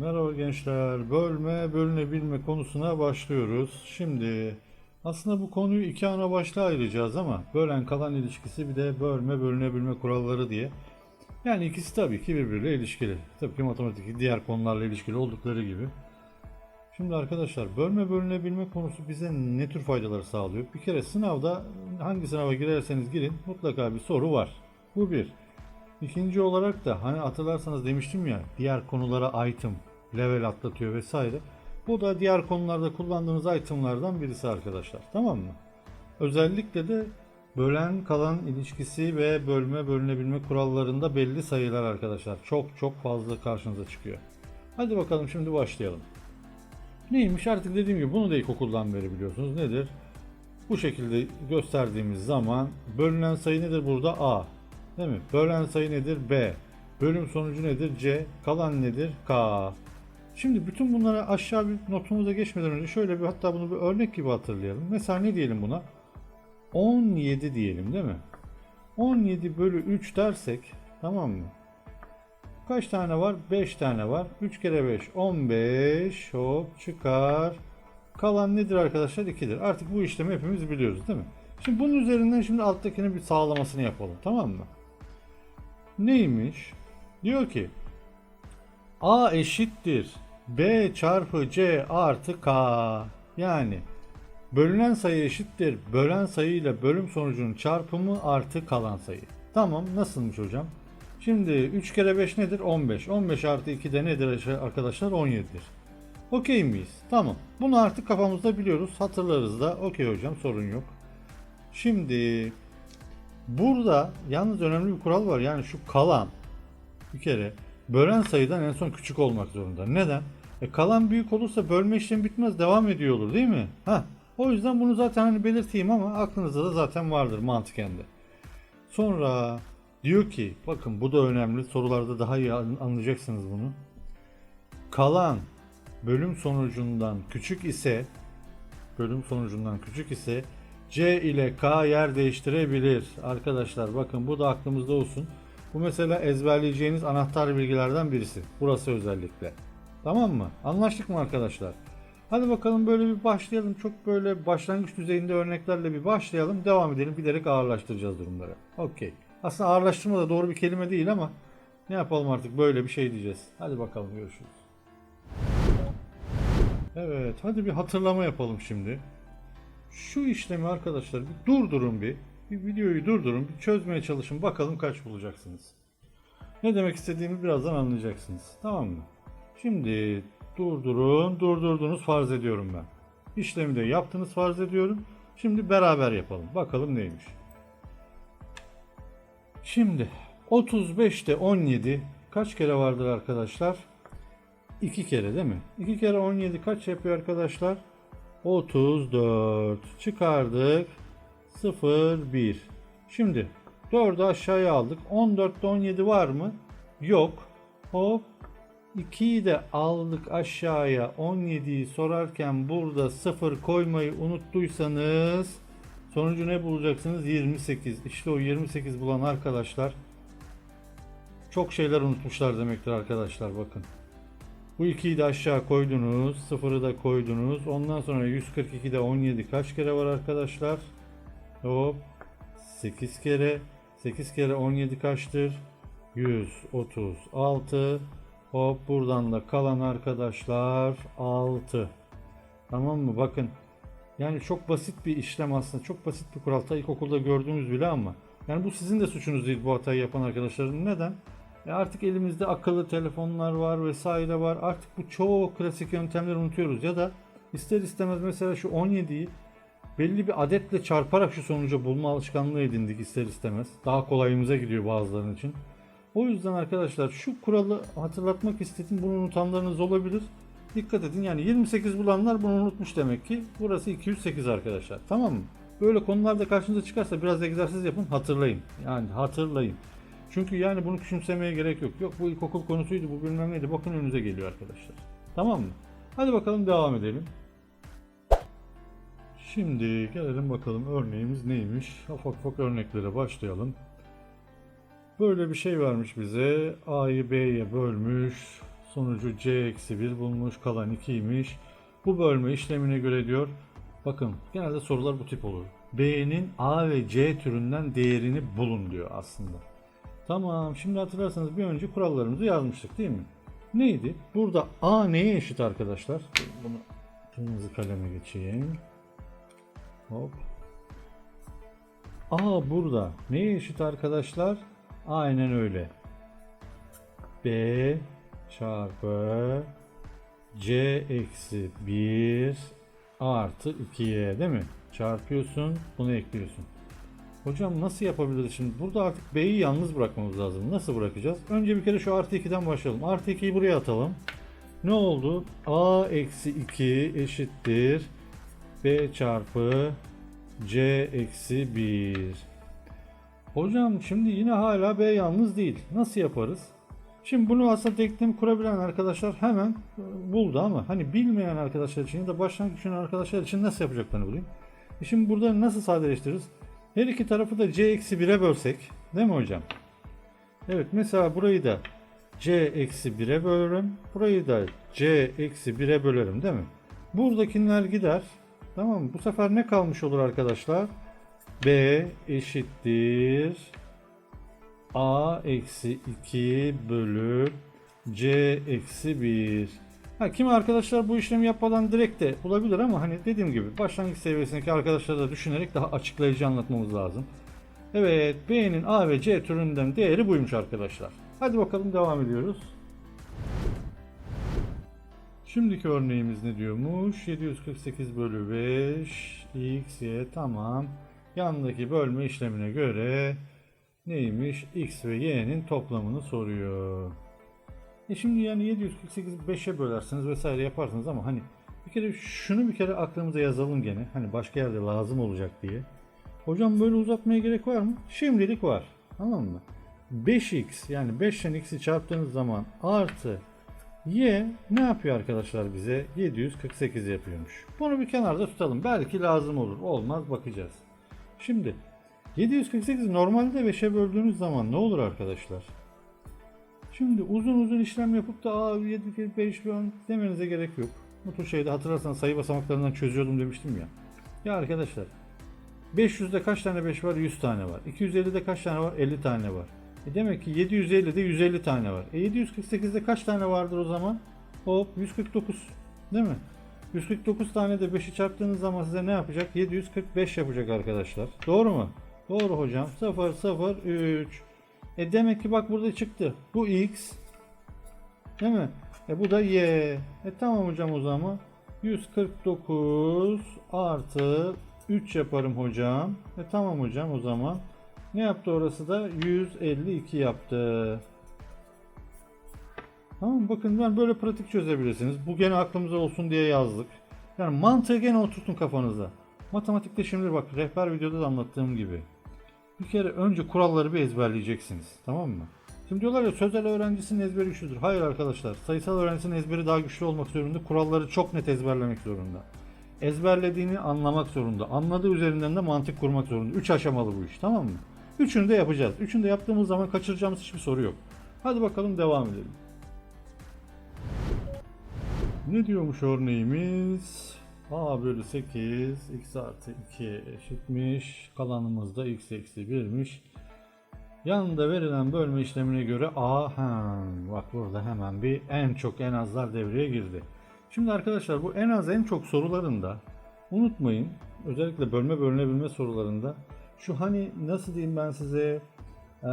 Merhaba gençler. Bölme, bölünebilme konusuna başlıyoruz. Şimdi aslında bu konuyu iki ana başlığa ayıracağız ama bölen kalan ilişkisi bir de bölme, bölünebilme kuralları diye. Yani ikisi tabii ki birbiriyle ilişkili. Tabii ki matematik diğer konularla ilişkili oldukları gibi. Şimdi arkadaşlar bölme bölünebilme konusu bize ne tür faydaları sağlıyor? Bir kere sınavda hangi sınava girerseniz girin mutlaka bir soru var. Bu bir. İkinci olarak da hani hatırlarsanız demiştim ya diğer konulara item, level atlatıyor vesaire. Bu da diğer konularda kullandığınız itemlardan birisi arkadaşlar. Tamam mı? Özellikle de bölen kalan ilişkisi ve bölme bölünebilme kurallarında belli sayılar arkadaşlar. Çok çok fazla karşınıza çıkıyor. Hadi bakalım şimdi başlayalım. Neymiş artık dediğim gibi bunu da ilkokuldan beri biliyorsunuz. Nedir? Bu şekilde gösterdiğimiz zaman bölünen sayı nedir burada? A. Değil mi? Bölen sayı nedir? B. Bölüm sonucu nedir? C. Kalan nedir? K. Şimdi bütün bunlara aşağı bir notumuza geçmeden önce şöyle bir hatta bunu bir örnek gibi hatırlayalım. Mesela ne diyelim buna? 17 diyelim değil mi? 17 bölü 3 dersek tamam mı? Kaç tane var? 5 tane var. 3 kere 5 15 hop çıkar. Kalan nedir arkadaşlar? 2'dir. Artık bu işlemi hepimiz biliyoruz değil mi? Şimdi bunun üzerinden şimdi alttakini bir sağlamasını yapalım tamam mı? Neymiş? Diyor ki A eşittir B çarpı C artı K. Yani bölünen sayı eşittir bölen sayı ile bölüm sonucunun çarpımı artı kalan sayı. Tamam nasılmış hocam? Şimdi 3 kere 5 nedir? 15. 15 artı 2 de nedir arkadaşlar? 17'dir. Okey miyiz? Tamam. Bunu artık kafamızda biliyoruz. Hatırlarız da. Okey hocam sorun yok. Şimdi burada yalnız önemli bir kural var. Yani şu kalan bir kere bölen sayıdan en son küçük olmak zorunda. Neden? E kalan büyük olursa bölme işlemi bitmez devam ediyor olur değil mi? Ha. O yüzden bunu zaten hani belirteyim ama aklınızda da zaten vardır mantıken de. Sonra diyor ki bakın bu da önemli sorularda daha iyi an- anlayacaksınız bunu. Kalan bölüm sonucundan küçük ise bölüm sonucundan küçük ise C ile K yer değiştirebilir. Arkadaşlar bakın bu da aklımızda olsun. Bu mesela ezberleyeceğiniz anahtar bilgilerden birisi. Burası özellikle. Tamam mı? Anlaştık mı arkadaşlar? Hadi bakalım böyle bir başlayalım. Çok böyle başlangıç düzeyinde örneklerle bir başlayalım. Devam edelim. Giderek ağırlaştıracağız durumları. Okey. Aslında ağırlaştırma da doğru bir kelime değil ama ne yapalım artık böyle bir şey diyeceğiz. Hadi bakalım görüşürüz. Evet hadi bir hatırlama yapalım şimdi. Şu işlemi arkadaşlar bir durdurun bir. Bir videoyu durdurun, bir çözmeye çalışın. Bakalım kaç bulacaksınız. Ne demek istediğimi birazdan anlayacaksınız. Tamam mı? Şimdi durdurun, durdurdunuz farz ediyorum ben. İşlemi de yaptınız farz ediyorum. Şimdi beraber yapalım. Bakalım neymiş. Şimdi 35'te 17 kaç kere vardır arkadaşlar? 2 kere değil mi? 2 kere 17 kaç yapıyor arkadaşlar? 34. Çıkardık. 0, 1. Şimdi 4'ü aşağıya aldık. 14'te 17 var mı? Yok. Hop. 2'yi de aldık aşağıya. 17'yi sorarken burada 0 koymayı unuttuysanız sonucu ne bulacaksınız? 28. İşte o 28 bulan arkadaşlar çok şeyler unutmuşlar demektir arkadaşlar bakın. Bu 2'yi de aşağı koydunuz. 0'ı da koydunuz. Ondan sonra 142'de 17 kaç kere var arkadaşlar? Hop. 8 kere. 8 kere 17 kaçtır? 136. Hop buradan da kalan arkadaşlar 6. Tamam mı? Bakın. Yani çok basit bir işlem aslında. Çok basit bir kural. Ta ilkokulda gördüğümüz bile ama. Yani bu sizin de suçunuz değil bu hatayı yapan arkadaşların. Neden? E artık elimizde akıllı telefonlar var vesaire var. Artık bu çoğu klasik yöntemleri unutuyoruz. Ya da ister istemez mesela şu 17'yi belli bir adetle çarparak şu sonucu bulma alışkanlığı edindik ister istemez. Daha kolayımıza gidiyor bazılarının için. O yüzden arkadaşlar şu kuralı hatırlatmak istedim. Bunu unutanlarınız olabilir. Dikkat edin yani 28 bulanlar bunu unutmuş demek ki. Burası 208 arkadaşlar. Tamam mı? Böyle konularda karşınıza çıkarsa biraz egzersiz yapın hatırlayın. Yani hatırlayın. Çünkü yani bunu küçümsemeye gerek yok. Yok bu ilkokul konusuydu bu bilmem neydi. Bakın önünüze geliyor arkadaşlar. Tamam mı? Hadi bakalım devam edelim. Şimdi gelelim bakalım örneğimiz neymiş. Ufak ufak örneklere başlayalım. Böyle bir şey vermiş bize. A'yı B'ye bölmüş. Sonucu c eksi 1 bulmuş. Kalan 2'ymiş. Bu bölme işlemine göre diyor. Bakın genelde sorular bu tip olur. B'nin A ve C türünden değerini bulun diyor aslında. Tamam şimdi hatırlarsanız bir önce kurallarımızı yazmıştık değil mi? Neydi? Burada A neye eşit arkadaşlar? Bunu kırmızı kaleme geçeyim. Hop. A burada. Neye eşit arkadaşlar? Aynen öyle. B çarpı C eksi 1 artı 2'ye değil mi? Çarpıyorsun bunu ekliyorsun. Hocam nasıl yapabiliriz şimdi? Burada artık B'yi yalnız bırakmamız lazım. Nasıl bırakacağız? Önce bir kere şu artı 2'den başlayalım. Artı 2'yi buraya atalım. Ne oldu? A eksi 2 eşittir. B çarpı C eksi 1. Hocam şimdi yine hala B yalnız değil. Nasıl yaparız? Şimdi bunu aslında denklem kurabilen arkadaşlar hemen e, buldu ama hani bilmeyen arkadaşlar için ya da başlangıç düşünen arkadaşlar için nasıl yapacaklarını bulayım. E şimdi burada nasıl sadeleştiririz? Her iki tarafı da c eksi 1'e bölsek değil mi hocam? Evet mesela burayı da c eksi 1'e bölürüm. Burayı da c eksi 1'e bölerim değil mi? Buradakiler gider. Tamam mı? Bu sefer ne kalmış olur arkadaşlar? B eşittir a eksi 2 bölü c eksi 1. Ha, kimi arkadaşlar bu işlemi yapmadan direkt de bulabilir ama hani dediğim gibi başlangıç seviyesindeki arkadaşları da düşünerek daha açıklayıcı anlatmamız lazım. Evet B'nin A ve C türünden değeri buymuş arkadaşlar. Hadi bakalım devam ediyoruz. Şimdiki örneğimiz ne diyormuş? 748 bölü 5 x, y tamam. Yandaki bölme işlemine göre neymiş? X ve Y'nin toplamını soruyor. E şimdi yani 748 5'e bölersiniz vesaire yaparsınız ama hani bir kere şunu bir kere aklımıza yazalım gene. Hani başka yerde lazım olacak diye. Hocam böyle uzatmaya gerek var mı? Şimdilik var. Tamam mı? 5x yani 5'ten x'i çarptığınız zaman artı y ne yapıyor arkadaşlar bize? 748 yapıyormuş. Bunu bir kenarda tutalım. Belki lazım olur. Olmaz bakacağız. Şimdi 748 normalde 5'e böldüğünüz zaman ne olur arkadaşlar? Şimdi uzun uzun işlem yapıp da aa 7 kere 5 bir on demenize gerek yok. Bu tür şeyde hatırlarsanız sayı basamaklarından çözüyordum demiştim ya. Ya arkadaşlar 500'de kaç tane 5 var? 100 tane var. 250'de kaç tane var? 50 tane var. E demek ki 750'de 150 tane var. E 748'de kaç tane vardır o zaman? Hop 149. Değil mi? 149 tane de 5'i çarptığınız zaman size ne yapacak? 745 yapacak arkadaşlar. Doğru mu? Doğru hocam. 0 0 3 e demek ki bak burada çıktı. Bu x. Değil mi? E bu da y. E tamam hocam o zaman. 149 artı 3 yaparım hocam. E tamam hocam o zaman. Ne yaptı orası da? 152 yaptı. Tamam bakın ben böyle pratik çözebilirsiniz. Bu gene aklımıza olsun diye yazdık. Yani mantığı gene oturtun kafanıza. Matematikte şimdi bak rehber videoda da anlattığım gibi. Bir kere önce kuralları bir ezberleyeceksiniz. Tamam mı? Şimdi diyorlar ya sözel öğrencisinin ezberi güçlüdür. Hayır arkadaşlar. Sayısal öğrencisinin ezberi daha güçlü olmak zorunda. Kuralları çok net ezberlemek zorunda. Ezberlediğini anlamak zorunda. Anladığı üzerinden de mantık kurmak zorunda. Üç aşamalı bu iş. Tamam mı? Üçünü de yapacağız. Üçünü de yaptığımız zaman kaçıracağımız hiçbir soru yok. Hadi bakalım devam edelim. Ne diyormuş örneğimiz? A bölü 8 x artı 2 eşitmiş. Kalanımız da x eksi 1'miş. Yanında verilen bölme işlemine göre A hem bak burada hemen bir en çok en azlar devreye girdi. Şimdi arkadaşlar bu en az en çok sorularında unutmayın özellikle bölme bölünebilme sorularında şu hani nasıl diyeyim ben size ee,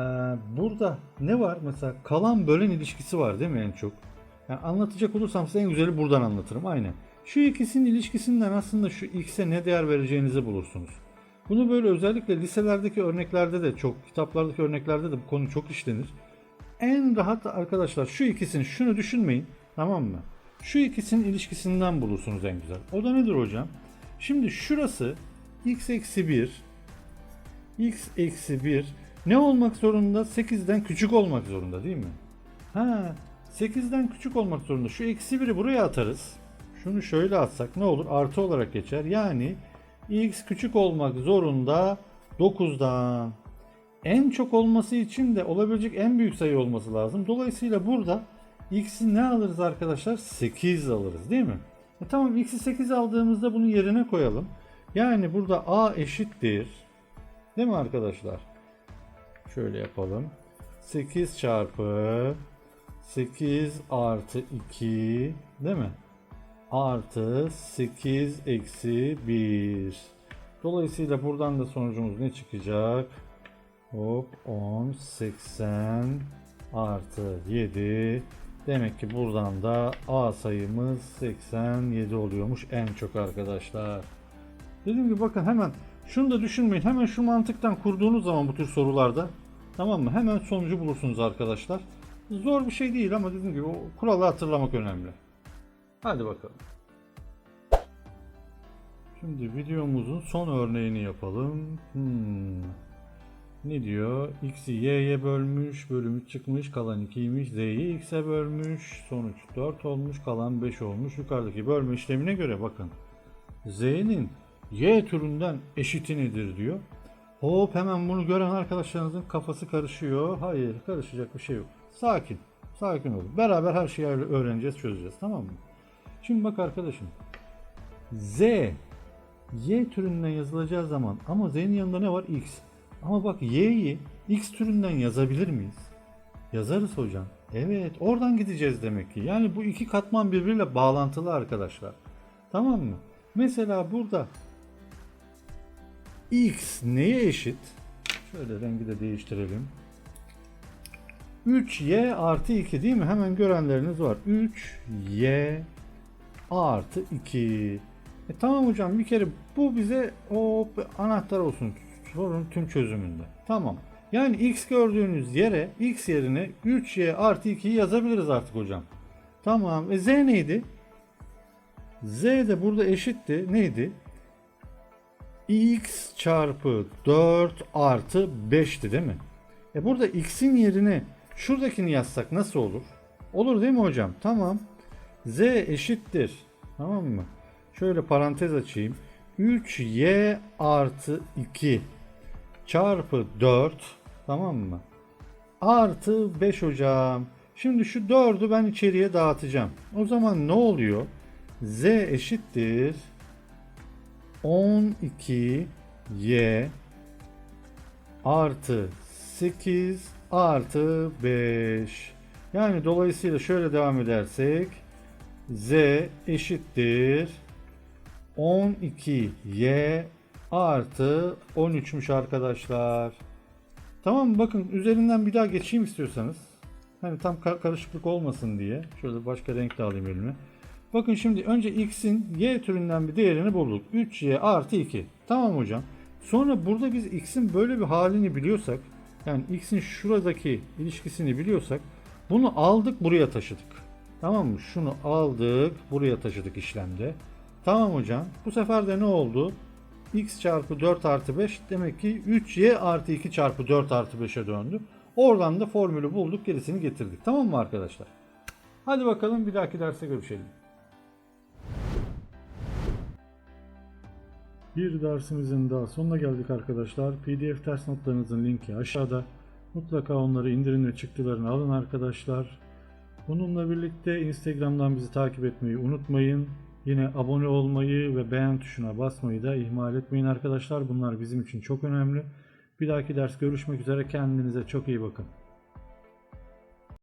burada ne var mesela kalan bölen ilişkisi var değil mi en çok? Yani anlatacak olursam size en güzeli buradan anlatırım aynen. Şu ikisinin ilişkisinden aslında şu x'e ne değer vereceğinizi bulursunuz. Bunu böyle özellikle liselerdeki örneklerde de çok, kitaplardaki örneklerde de bu konu çok işlenir. En rahat arkadaşlar şu ikisini şunu düşünmeyin tamam mı? Şu ikisinin ilişkisinden bulursunuz en güzel. O da nedir hocam? Şimdi şurası x eksi 1 x eksi 1 ne olmak zorunda? 8'den küçük olmak zorunda değil mi? Ha 8'den küçük olmak zorunda. Şu eksi 1'i buraya atarız. Şunu şöyle atsak ne olur? Artı olarak geçer. Yani x küçük olmak zorunda 9'dan. En çok olması için de olabilecek en büyük sayı olması lazım. Dolayısıyla burada x'i ne alırız arkadaşlar? 8 alırız değil mi? E tamam x'i 8 aldığımızda bunu yerine koyalım. Yani burada a eşittir. Değil mi arkadaşlar? Şöyle yapalım. 8 çarpı 8 artı 2 değil mi? Artı 8 eksi 1. Dolayısıyla buradan da sonucumuz ne çıkacak? Hop 10, 80 artı 7. Demek ki buradan da A sayımız 87 oluyormuş en çok arkadaşlar. Dediğim gibi bakın hemen şunu da düşünmeyin. Hemen şu mantıktan kurduğunuz zaman bu tür sorularda tamam mı? Hemen sonucu bulursunuz arkadaşlar. Zor bir şey değil ama dediğim gibi o kuralı hatırlamak önemli. Hadi bakalım. Şimdi videomuzun son örneğini yapalım. Hmm. Ne diyor? X'i y'ye bölmüş, bölümü çıkmış, kalan 2'ymiş. Z'yi x'e bölmüş, sonuç 4 olmuş, kalan 5 olmuş. Yukarıdaki bölme işlemine göre bakın. Z'nin y türünden eşiti nedir diyor. Hop hemen bunu gören arkadaşlarınızın kafası karışıyor. Hayır karışacak bir şey yok. Sakin. Sakin olun. Beraber her şeyi öğreneceğiz, çözeceğiz. Tamam mı? Şimdi bak arkadaşım. Z Y türünden yazılacağı zaman ama Z'nin yanında ne var? X. Ama bak Y'yi X türünden yazabilir miyiz? Yazarız hocam. Evet oradan gideceğiz demek ki. Yani bu iki katman birbiriyle bağlantılı arkadaşlar. Tamam mı? Mesela burada X neye eşit? Şöyle rengi de değiştirelim. 3y artı 2 değil mi? Hemen görenleriniz var. 3y artı 2. E tamam hocam bir kere bu bize o anahtar olsun sorun tüm çözümünde. Tamam. Yani x gördüğünüz yere x yerine 3y artı 2'yi yazabiliriz artık hocam. Tamam. E z neydi? z de burada eşitti. Neydi? x çarpı 4 artı 5'ti değil mi? E burada x'in yerine şuradakini yazsak nasıl olur? Olur değil mi hocam? Tamam. z eşittir. Tamam mı? Şöyle parantez açayım. 3y artı 2 çarpı 4 tamam mı? Artı 5 hocam. Şimdi şu 4'ü ben içeriye dağıtacağım. O zaman ne oluyor? z eşittir 12y artı 8 artı 5. Yani dolayısıyla şöyle devam edersek z eşittir 12y artı 13'müş arkadaşlar. Tamam? Bakın üzerinden bir daha geçeyim istiyorsanız. Hani tam kar- karışıklık olmasın diye. Şöyle başka renk de alayım elime. Bakın şimdi önce x'in y türünden bir değerini bulduk. 3y artı 2. Tamam hocam. Sonra burada biz x'in böyle bir halini biliyorsak yani x'in şuradaki ilişkisini biliyorsak bunu aldık buraya taşıdık. Tamam mı? Şunu aldık buraya taşıdık işlemde. Tamam hocam. Bu sefer de ne oldu? x çarpı 4 artı 5 demek ki 3y artı 2 çarpı 4 artı 5'e döndü. Oradan da formülü bulduk gerisini getirdik. Tamam mı arkadaşlar? Hadi bakalım bir dahaki derste görüşelim. Bir dersimizin daha sonuna geldik arkadaşlar. PDF ders notlarınızın linki aşağıda. Mutlaka onları indirin ve çıktılarını alın arkadaşlar. Bununla birlikte Instagram'dan bizi takip etmeyi unutmayın. Yine abone olmayı ve beğen tuşuna basmayı da ihmal etmeyin arkadaşlar. Bunlar bizim için çok önemli. Bir dahaki ders görüşmek üzere. Kendinize çok iyi bakın.